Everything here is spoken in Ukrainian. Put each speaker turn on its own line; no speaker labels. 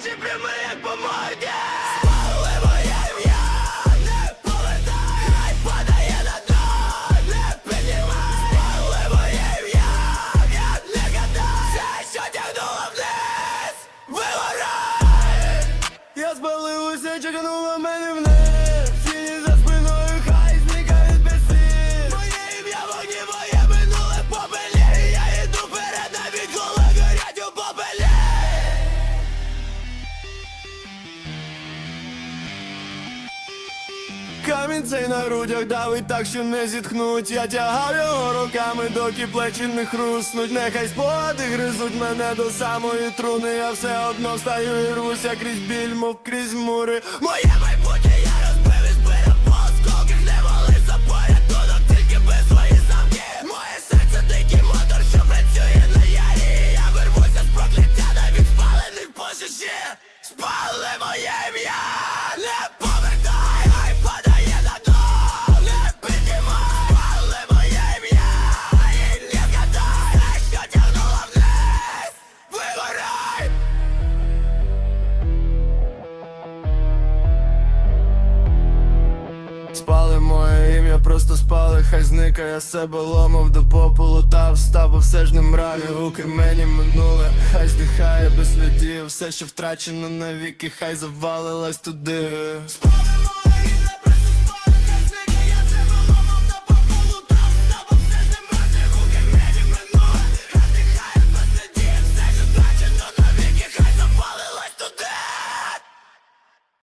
Ці прями, як помоги Спали ім'я, не повертай Хай падає на дно, не піднімай. Спали моє ім'я, я не гадаю Все, що тягнуло вниз, вигорай! Я спалився, чекнула мене вниз Камінь цей на грудях давить так, що не зітхнуть. Я тягав його руками, доки плечі не хруснуть. Нехай спогади гризуть мене до самої труни. Я все одно встаю і рвуся крізь біль, мов крізь мури. Моє майбутнє я розбив і збирав по осколках Не порятунок, тільки без свої замки. Моє серце дикий мотор, що працює на ярі. Я вирвуся з прокляття, навіть спалений в пожежі Спали моє ім'я, просто спали, хай зникає себе ломав до попелу та встав, все ж не мраві руки мені минуле, хай здихає без слідів, все, що втрачено навіки, хай завалилась туди.